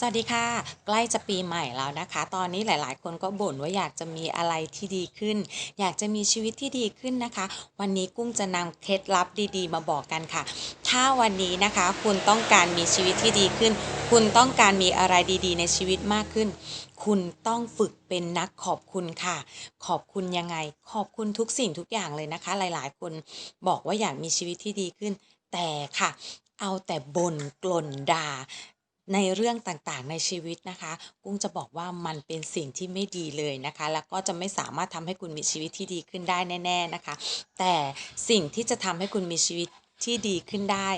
สวัสดีค่ะ ใกล้จะปีใหม่แล้วนะคะ ตอนนี้หลาย ๆ คนก็บ่นว่าอยากจะมีอะไรที่ดีขึ้น อยากจะมีชีวิตที่ดีขึ้นนะคะ วันนี้กุ้งจะนำเคล็ดลับดี ๆ มาบอกกันค่ะ ถ้าวันนี้นะคะ คุณต้องการมีชีวิตที่ดีขึ้น คุณต้องการมีอะไรดี ๆ ในชีวิตมากขึ้น คุณต้องฝึกเป็นนักขอบคุณค่ะ ขอบคุณยังไง ขอบคุณทุกสิ่งทุกอย่างเลยนะคะ หลาย ๆ คนบอกว่าอยากมีชีวิตที่ดีขึ้น แต่ค่ะเอาแต่บ่นกล่นด่า ในเรื่องต่างๆ ในชีวิตนะคะ กุ้งจะบอกว่ามันเป็นสิ่งที่ไม่ดีเลยนะคะ แล้วก็จะไม่สามารถทำให้คุณมีชีวิตที่ดีขึ้นได้แน่ ๆนะคะ แต่สิ่งที่จะทำให้คุณมีชีวิตที่ดีขึ้นได้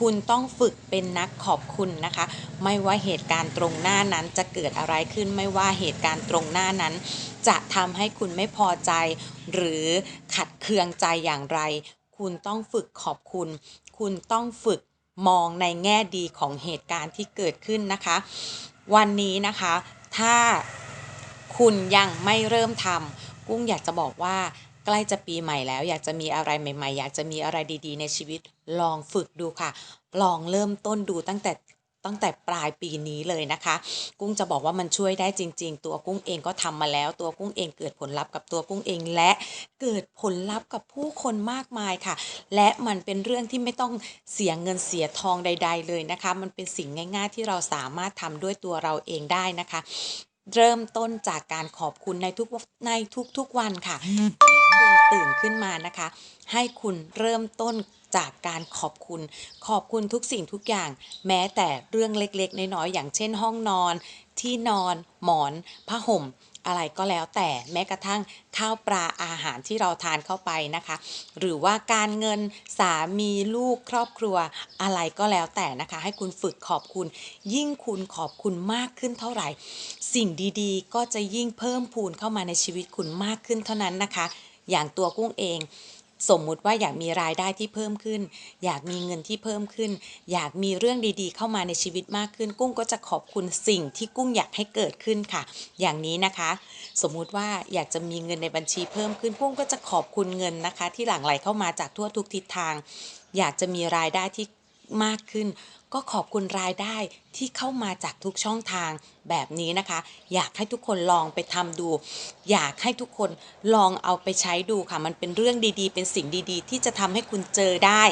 คุณต้องฝึกเป็นนักขอบคุณนะคะ ไม่ว่าเหตุการณ์ตรงหน้านั้นจะเกิดอะไรขึ้น ไม่ว่าเหตุการณ์ตรงหน้านั้น จะทำให้คุณไม่พอใจ หรือขัดเคืองใจอย่างไร คุณต้องฝึกขอบคุณ คุณต้องฝึก มองในแง่ดีของเหตุการณ์ที่เกิดขึ้นนะคะ วันนี้นะคะ ถ้าคุณยังไม่เริ่มทำกุ้งอยากจะบอกว่าใกล้จะปีใหม่แล้ว อยากจะมีอะไรใหม่ ๆ อยากจะมีอะไรดีๆ ในชีวิตลองฝึกดูค่ะ ลองเริ่มต้นดูตั้งแต่ ตั้งแต่ปลายปีนี้เลยนะคะ กุ้งจะบอกว่ามันช่วยได้จริง ๆ ตัวกุ้งเองก็ทำมาแล้ว ตัวกุ้งเองเกิดผลลัพธ์กับตัวกุ้งเอง และเกิดผลลัพธ์กับผู้คนมากมายค่ะ และมันเป็นเรื่องที่ไม่ต้องเสียเงินเสียทองใด ๆ เลยนะคะ มันเป็นสิ่งง่าย ๆ ที่เราสามารถทำด้วยตัวเราเองได้นะคะ เริ่มต้นจากการขอบคุณในทุกในทุกๆวันค่ะที่คุณตื่นขึ้นมานะคะ ให้คุณเริ่มต้นจากการขอบคุณ ขอบคุณทุกสิ่งทุกอย่าง แม้แต่เรื่องเล็กๆ น้อยๆอย่างเช่น ห้องนอน ที่นอนหมอนผ้าห่ม อะไรก็แล้วแต่แม้กระทั่งข้าวปลาอาหารที่เราทานเข้าไปนะคะ หรือว่าการเงินสามีลูกครอบครัวอะไรก็แล้วแต่นะคะ ให้คุณฝึกขอบคุณ ยิ่งคุณขอบคุณมากขึ้นเท่าไหร่ สิ่งดีๆ ก็จะยิ่งเพิ่มพูนเข้ามาในชีวิตคุณมากขึ้นเท่านั้นนะคะ อย่างตัวกุ้งเอง สมมุติว่าอยากมีรายได้ที่เพิ่มขึ้น อยากมีเงินที่เพิ่มขึ้น อยากมีเรื่องดีๆ เข้ามาในชีวิตมากขึ้น กุ้งก็จะขอบคุณสิ่งที่กุ้งอยากให้เกิดขึ้นค่ะ อย่างนี้นะคะ สมมุติว่าอยากจะมีเงินในบัญชีเพิ่มขึ้น กุ้งก็จะขอบคุณเงินนะคะ ที่หลั่งไหลเข้ามาจากทั่วทุกทิศทาง อยากจะมีรายได้ที่มากขึ้น ก็ขอบคุณรายได้ที่เข้ามาจากทุกช่องทางแบบนี้นะคะ อยากให้ทุกคนลองไปทำดู อยากให้ทุกคนลองเอาไปใช้ดูค่ะ มันเป็นเรื่องดีๆ เป็นสิ่งดีๆ ที่จะทำให้คุณเจอได้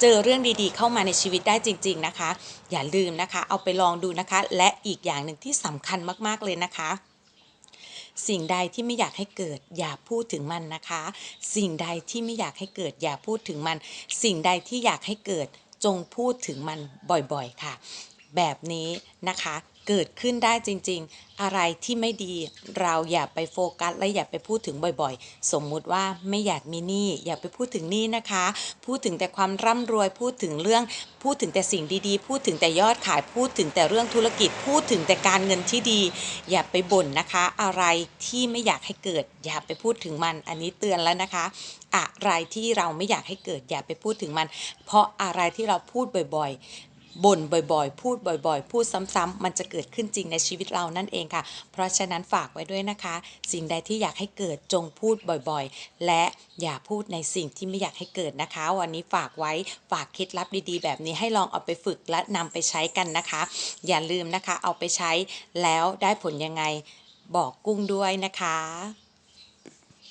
เจอเรื่องดีๆ เข้ามาในชีวิตได้จริง ๆนะคะ อย่าลืมนะคะ เอาไปลองดูนะคะ และอีกอย่างหนึ่งที่สำคัญมากๆเลยนะคะสิ่งใดที่ไม่อยากให้เกิดอย่าพูดถึงมันนะคะ สิ่งใดที่ไม่อยากให้เกิดอย่าพูดถึงมัน สิ่งใดที่อยากให้เกิด จงพูดถึงมันบ่อยๆค่ะ แบบนี้นะคะ เกิดขึ้นได้จริง ๆ อะไรที่ไม่ดีเราอย่าไปโฟกัส และอย่าไปพูดถึงบ่อยๆ สมมุติว่าไม่อยากมีหนี้อย่าไปพูดถึงหนี้นะคะ พูดถึงแต่ความร่ำรวยพูดถึงเรื่อง พูดถึงแต่สิ่งดีๆ พูดถึงแต่ยอดขายพูดถึงแต่เรื่องธุรกิจพูดถึงแต่การเงินที่ดี อย่าไปบ่นนะคะ อะไรที่ไม่อยากให้เกิด อย่าไปพูดถึงมันอันนี้เตือนแล้วนะคะอะไรที่เราไม่อยากให้เกิดอย่าไปพูดถึงมัน เพราะอะไรที่เราพูดบ่อยๆ บ่นบ่อยๆ พูดบ่อยๆ พูดซ้ำๆมันจะเกิดขึ้นจริงในชีวิตเรานั่นเองค่ะ เพราะฉะนั้นฝากไว้ด้วยนะคะ สิ่งใดที่อยากให้เกิดจงพูดบ่อยๆ และอย่าพูดในสิ่งที่ไม่อยากให้เกิดนะคะ วันนี้ฝากไว้ฝากเคล็ดลับดีๆ แบบนี้ให้ลองเอาไปฝึกและนำไปใช้กันนะคะ อย่าลืมนะคะเอาไปใช้แล้วได้ผลยังไงบอกกุ้งด้วยนะคะ